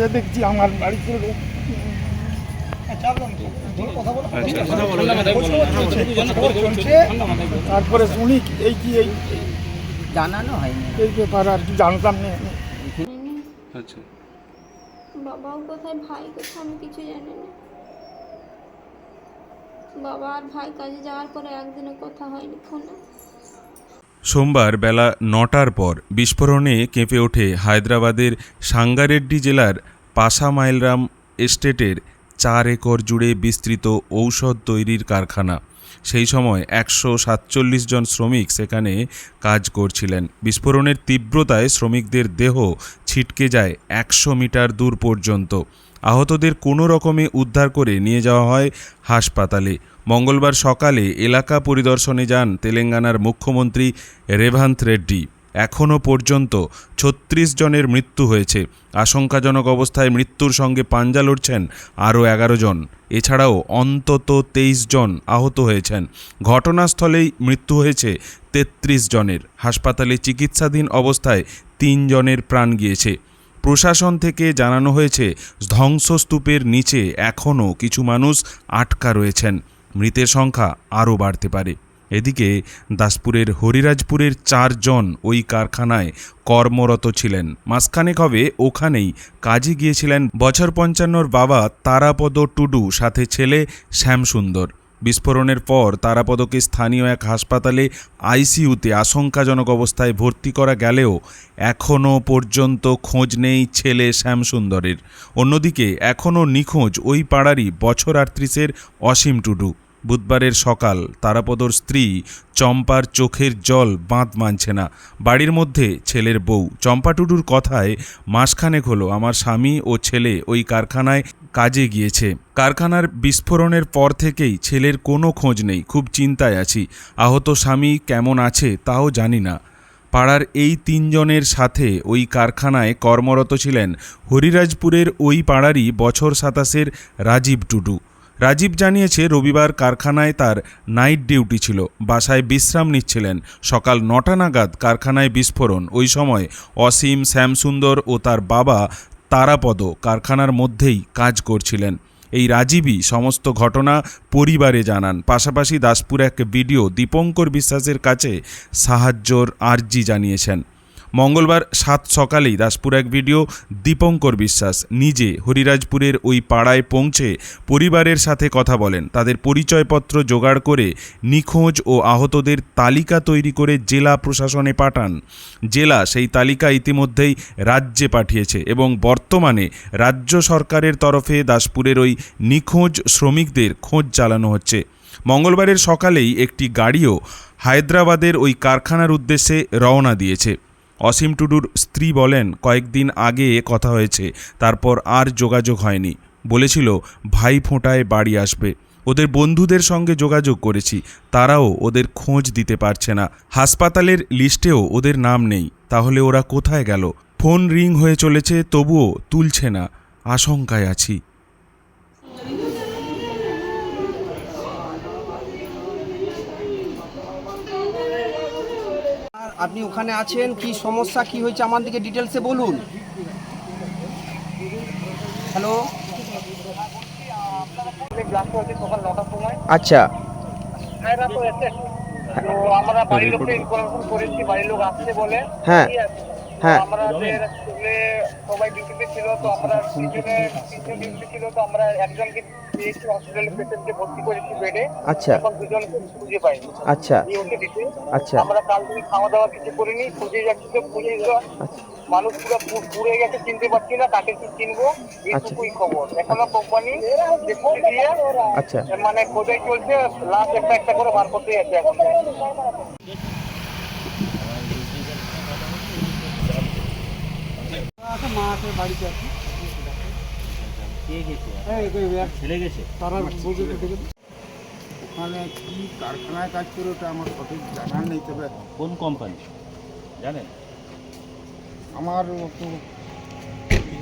এসে দেখছি আমার বাড়িতে তারপরে শুনি এই কি এই জানানো হয়নি। এই ব্যাপার আর কি জানতাম না। আচ্ছা। বাবাও কোথায় ভাই কোথায় আমি কিছু জানি না। বাবা আর ভাই কাজে যাওয়ার পরে একদিনও কথা হয়নি ফোনে। সোমবার বেলা নটার পর বিস্ফোরণে কেঁপে ওঠে হায়দ্রাবাদের সাঙ্গারেড্ডি জেলার পাশামাইলরাম এস্টেটের চার একর জুড়ে বিস্তৃত ঔষধ তৈরির কারখানা। সেই সময় একশো সাতচল্লিশ জন শ্রমিক সেখানে কাজ করছিলেন। বিস্ফোরণের তীব্রতায় শ্রমিকদের দেহ ছিটকে যায় একশো মিটার দূর পর্যন্ত। আহতদের কোনো রকমে উদ্ধার করে নিয়ে যাওয়া হয় হাসপাতালে। মঙ্গলবার সকালে এলাকা পরিদর্শনে যান তেলেঙ্গানার মুখ্যমন্ত্রী রেভান্ত রেড্ডি। এখনও পর্যন্ত ছত্রিশ জনের মৃত্যু হয়েছে। আশঙ্কাজনক অবস্থায় মৃত্যুর সঙ্গে পাঞ্জা লড়ছেন আরও এগারো জন। এছাড়াও অন্তত তেইশ জন আহত হয়েছেন। ঘটনাস্থলেই মৃত্যু হয়েছে তেত্রিশ জনের। হাসপাতালে চিকিৎসাধীন অবস্থায় তিন জনের প্রাণ গিয়েছে। প্রশাসন থেকে জানানো হয়েছে, ধ্বংসস্তূপের নিচে এখনও কিছু মানুষ আটকা রয়েছেন। মৃতের সংখ্যা আরও বাড়তে পারে। এদিকে দাসপুরের হরিরাজপুরের চারজন ওই কারখানায় কর্মরত ছিলেন। মাসখানেক হবে ওখানেই কাজে গিয়েছিলেন বছর পঞ্চান্নর বাবা তারাপদ টুডু, সাথে ছেলে শ্যামসুন্দর। বিস্ফোরণের পর তারাপদকে স্থানীয় এক হাসপাতালে আইসিইউতে আশঙ্কাজনক অবস্থায় ভর্তি করা গেলেও এখনও পর্যন্ত খোঁজ নেই ছেলে শ্যামসুন্দরের। অন্যদিকে এখনও নিখোঁজ ওই পাড়ারই বছর আটত্রিশের অসীম টুডু। বুধবারের সকাল তারাপদর স্ত্রী চম্পার চোখের জল বাঁধ মানছে না। বাড়ির মধ্যে ছেলের বউ। চম্পা টুডুর কথায় মাসখানেক হলো আমার স্বামী ও ছেলে ওই কারখানায় কাজে গিয়েছে। কারখানার বিস্ফোরণের পর থেকেই ছেলের কোনো খোঁজ নেই, খুব চিন্তায় আছি। আহত স্বামী কেমন আছে তাও জানি না। পাড়ার এই তিনজনের সাথে ওই কারখানায় কর্মরত ছিলেন হরিরাজপুরের ওই পাড়ারই বছর সাতাশের রাজীব টুডু রাজীব জানিয়েছে, রবিবার কারখানায় তার নাইট ডিউটি ছিল। বাসায় বিশ্রাম নিচ্ছিলেন। সকাল নটা নাগাদ কারখানায় বিস্ফোরণ। ওই সময় অসীম, শ্যামসুন্দর ও তার বাবা তারাপদ কারখানার মধ্যেই কাজ করছিলেন। এই রাজীবই সমস্ত ঘটনা পরিবারে জানান। পাশাপাশি দাসপুর এক ভিডিও দীপঙ্কর বিশ্বাসের কাছে সাহায্যর আর্জি জানিয়েছেন। মঙ্গলবার সাত সকালেই দাসপুর এক ভিডিও দীপঙ্কর বিশ্বাস নিজে হরিরাজপুরের ওই পাড়ায় পৌঁছে পরিবারের সাথে কথা বলেন। তাদের পরিচয়পত্র জোগাড় করে নিখোঁজ ও আহতদের তালিকা তৈরি করে জেলা প্রশাসনে পাঠান। জেলা সেই তালিকা ইতিমধ্যেই রাজ্যে পাঠিয়েছে এবং বর্তমানে রাজ্য সরকারের তরফে দাসপুরের ওই নিখোঁজ শ্রমিকদের খোঁজ চালানো হচ্ছে। মঙ্গলবারের সকালেই একটি গাড়িও হায়দ্রাবাদের ওই কারখানার উদ্দেশ্যে রওনা দিয়েছে। অসীম টুডুর স্ত্রী বলেন, কয়েকদিন আগে কথা হয়েছে, তারপর আর যোগাযোগ হয়নি। বলেছিল, ভাই ফোঁটায় বাড়ি আসবে। ওদের বন্ধুদের সঙ্গে যোগাযোগ করেছি, তারাও ওদের খোঁজ দিতে পারছে না। হাসপাতালের লিস্টেও ওদের নাম নেই, তাহলে ওরা কোথায় গেল? ফোন রিং হয়ে চলেছে, তবুও তুলছে না। আশঙ্কায় আছি। আপনি ওখানে আছেন, কি সমস্যা, কি হয়েছে আমার দিকে ডিটেলসে বলুন। হ্যালো আচ্ছা। আমরা বাড়ির লোককে করেছি বাড়ির লোক আসছে বলে হ্যাঁ। হ্যাঁ। সবাই ডিউটিতে ছিল তো আমরা তিনজনে তিনজন ডিউটি ছিল তো আমরা একজনকে পেয়েছি হসপিটালে পেশেন্টকে ভর্তি করেছি বেডে আচ্ছা। এখন দুজনকে খুঁজে পাইনি। আচ্ছা। আচ্ছা। আমরা কাল থেকে খাওয়া দাওয়া কিছু করিনি খুঁজে যাচ্ছি তো খুঁজে আচ্ছা। মানুষ পুরো পুড়ে গেছে চিনতে পারছি না কাকে কি চিনবো? এইটুকুই খবর। এখনও কোম্পানি দিয়ে আচ্ছা। মানে খোঁজাই চলছে লাস্ট একটা একটা করে বার করতেই আছে এখন ওখানে কি কারখানায় কাজ করে ওটা আমার সঠিক জানা নেই তবে। কোন কোম্পানি জানেন? আমার তো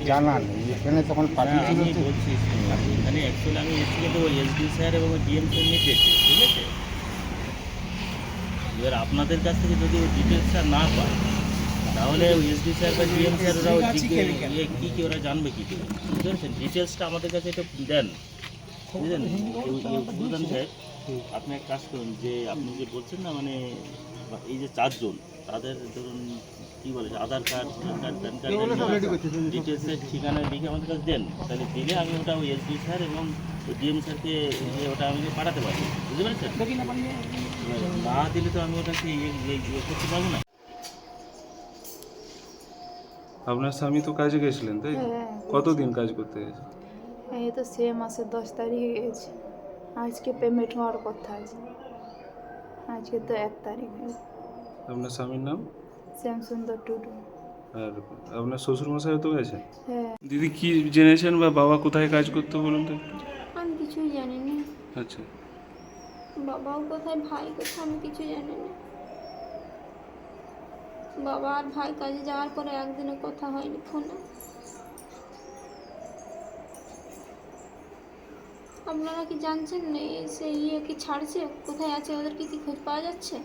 জানা নেই। এখানে তখন আমি বলছি এখানে অ্যাকচুয়ালি আমি এসেছি তো এসডি স্যার এবং ডিএম স্যার নির্দেশে ঠিক আছে? এবার আপনাদের কাছ থেকে যদি ডিটেলসটা না পায় তাহলে এসডি স্যার বা ডিএম স্যার ওরাও ইয়ে কী কী ওরা জানবে কী করে বুঝতে পেরেছেন? ডিটেলসটা আমাদের কাছে একটু দেন। বুঝলেন? বুঝলেন সাহেব আপনি এক কাজ করুন যে আপনি যে বলছেন না মানে এই যে চারজন তাদের ধরুন কী বলে Aadhaar card voter card PAN card ডিটেলসের ঠিকানা লিখে আমাদের কাছে দেন। তাহলে দিলে আমি ওটা ওই এসডি স্যার এবং ডিএম স্যারকে ওটা আমি পাঠাতে পারি বুঝতে পেরেছেন? না দিলে তো আমি ওটাকে ইয়ে ইয়ে- ইয়ে করতে পারব না। আপনার স্বামী তো কাজে গেছিলেন তাই তো? হ্যাঁ কতদিন কাজ করতে গেছে? এই তো সে মাসের দশ তারিখে গেছে। আজকে পেমেন্ট হওয়ার কথা আছে। আজকে তো এক তারিখ আপনার স্বামীর নাম? শ্যামসুন্দর টুডু। আর আপনার শ্বশুর মশাই তো গেছে? হ্যাঁ। দিদি কি জেনেছেন বা বাবা কোথায় কাজ করতো বলুন তো আমি কিছুই জানি না আচ্ছা। বাবাও কোথায় ভাই কোথায় আমি কিছু জানি না বাবা আর ভাই কাজে যাওয়ার পরে একদিনে কথা হয়নি ফোনে। আপনারা কি জানছেন না এ- সে ইয়ে কি ছাড়ছে? কোথায় আছে? ওদেরকে কি খোঁজ পাওয়া যাচ্ছে?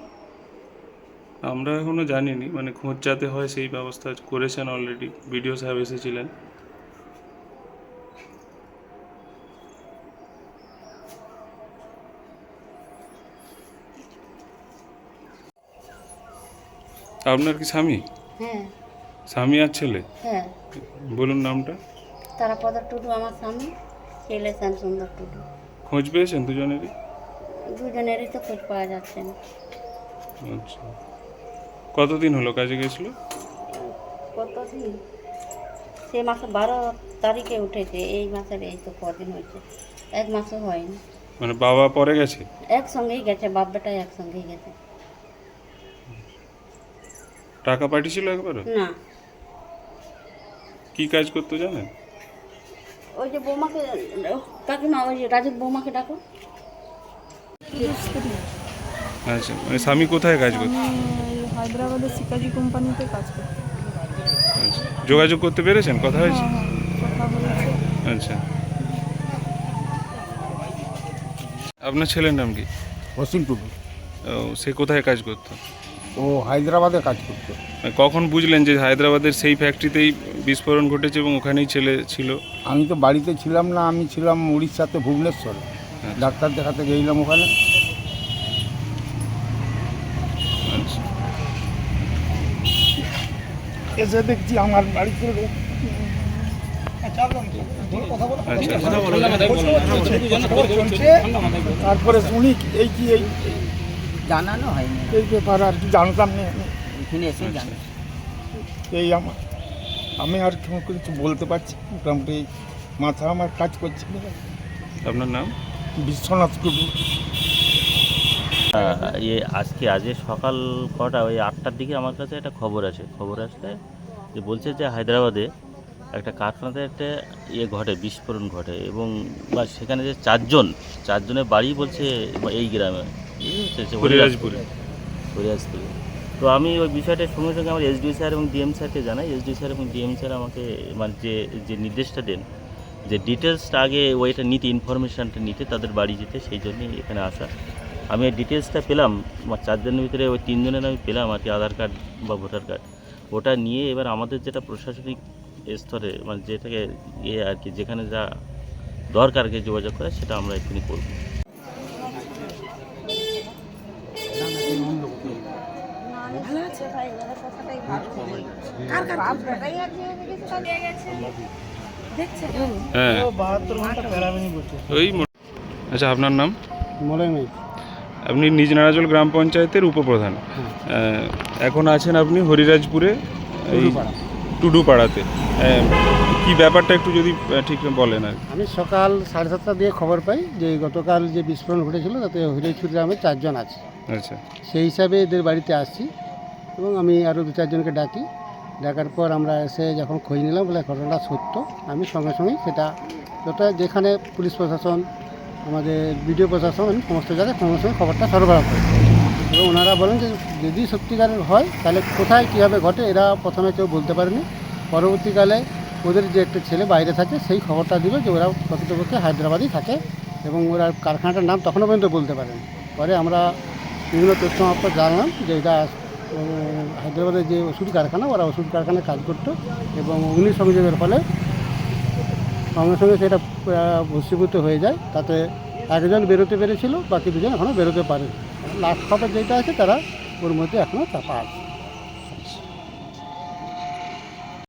আমরা এখনও জানিনি। মানে খোঁজ যাতে হয় সেই ব্যবস্থা করেছেন অলরেডি বিডিও সাহেব এসেছিলেন। আপনার কি স্বামী? হ্যাঁ। স্বামী আর ছেলে? হ্যাঁ। বলুন নামটা। তারাপদ টুডু আমার স্বামী ছেলে শ্যামসুন্দর টুডু। খোঁজ পেয়েছেন দুজনেরই? দুজনেরই তো খোঁজ পাওয়া যাচ্ছে না। আচ্ছা। কতদিন হলো কাজে গেছিল? কত দিন সে মাসে বারো তারিখে উঠেছে এই মাসের এই তো কদিন হয়েছে। এক মাসও হয়নি। মানে বাবা পরে গেছে? একসঙ্গেই গেছে বাপ বেটাই একসঙ্গেই গেছে। টাকা পাঠিয়েছিল একবারও? না। কি কাজ করতো জানেন? ওই যে বৌমাকে কাকিমা ওই যে রাজীব বৌমাকে ডাকো। আচ্ছা মানে স্বামী কোথায় কাজ করতো? হায়দ্রাবাদের শিকাজি কোম্পানিতে কাজ করতে আচ্ছা যোগাযোগ করতে পেরেছেন? কথা হয়েছে? আচ্ছা। আপনার ছেলের নাম কি? অসীম টুডু ও, সে কোথায় কাজ করতো? ও হায়দ্রাবাদে কাজ করতো মানে কখন বুঝলেন যে হায়দ্রাবাদের সেই ফ্যাক্টরিতেই বিস্ফোরণ ঘটেছে এবং ওখানেই ছেলে ছিল আমি তো বাড়িতে ছিলাম না আমি ছিলাম উড়িষ্যাতে ভুবনেশ্বরে ডাক্তার দেখাতে গেছিলাম ওখানে আচ্ছা এসে দেখছি আমার বাড়িতে আচ্ছা তারপরে শুনি এই কি এই জানানো হয়নি। এই ব্যাপার আর কি জানতাম না আমি। এখানে এসে জানো এই আমার আমি আর কিছু বলতে পারছি মোটামুটি মাথা আমার কাজ করছে। আপনার নাম? বিশ্বনাথ টুডু ইয়ে আজকে আজকে সকাল কটা ওই আটটার দিকে আমার কাছে একটা খবর আছে। খবর আসলে যে বলছে যে হায়দ্রাবাদে একটা কারখানাতে একটা ইয়ে ঘটে বিস্ফোরণ ঘটে এবং বা সেখানে যে চারজন চারজনের বাড়ি বলছে এই গ্রামে? হরিরাজপুরে হরিরাজপুরে তো আমি ওই বিষয়টার সঙ্গে সঙ্গে আমার এসডি স্যার এবং ডিএম স্যারকে জানাই। এসডি স্যার এবং ডিএম স্যার আমাকে মানে যে যে নির্দেশটা দেন যে ডিটেলসটা আগে ওইটা নিতে ইনফরমেশানটা নিতে তাদের বাড়ি যেতে সেই জন্যই এখানে আসা। আমি এই ডিটেলসটা পেলাম আমার চারজনের ভিতরে ওই তিনজনের আমি পেলাম আর কি আধার কার্ড বা ভোটার কার্ড ওটা নিয়ে এবার আমাদের যেটা প্রশাসনিক স্তরে মানে যেটাকে ইয়ে আর কি যেখানে যা দরকারকে যোগাযোগ করে সেটা আমরা এক্ষুনি করব হ্যাঁ ওই আচ্ছা আপনার নাম? আপনি নিজ নারাজল গ্রাম পঞ্চায়েতের উপপ্রধান। এখন আছেন আপনি হরিরাজপুরে এই টুডুপাড়াতে। কি ব্যাপারটা একটু যদি ঠিক বলেন আর আমি সকাল সাড়ে সাতটা দিয়ে খবর পাই যে গতকাল যে বিস্ফোরণ ঘটেছিল তাতে হরিরাজপুর গ্রামে চারজন আছে। আচ্ছা। সেই হিসাবে এদের বাড়িতে আসছি। এবং আমি আরও দু চারজনকে ডাকি। ডাকার পর আমরা এসে যখন খোঁজ নিলাম, বলে ঘটনাটা সত্য। আমি সঙ্গে সঙ্গেই সেটা যটা যেখানে পুলিশ প্রশাসন, আমাদের বিডিও প্রশাসন, আমি সমস্ত জায়গায় সঙ্গে সঙ্গে খবরটা সরবরাহ করি। এবং ওনারা বলেন যে, যদি সত্যিকারের হয়, তাহলে কোথায় কীভাবে ঘটে, এরা প্রথমে কেউ বলতে পারেনি। পরবর্তীকালে ওদের যে একটা ছেলে বাইরে থাকে, সেই খবরটা দিবে যে, ওরা প্রকৃতপক্ষে হায়দ্রাবাদই থাকে এবং ওরা কারখানাটার নাম তখনও পর্যন্ত বলতে পারেন। পরে আমরা বিভিন্ন তথ্য মারফত জানলাম যে, এটা হায়দ্রাবাদের যে ওষুধ কারখানা, ওরা ওষুধ কারখানায় কাজ করতো এবং অগ্নিসংযোগের ফলে সঙ্গে সঙ্গে সেটা ভস্মীভূত হয়ে যায়। তাতে একজন বেরোতে পেরেছিল, বাকি দুজন এখনও বেরোতে পারে লাস্ট খবর যেটা আছে, তারা ওর মধ্যে এখনও চাপা আছে।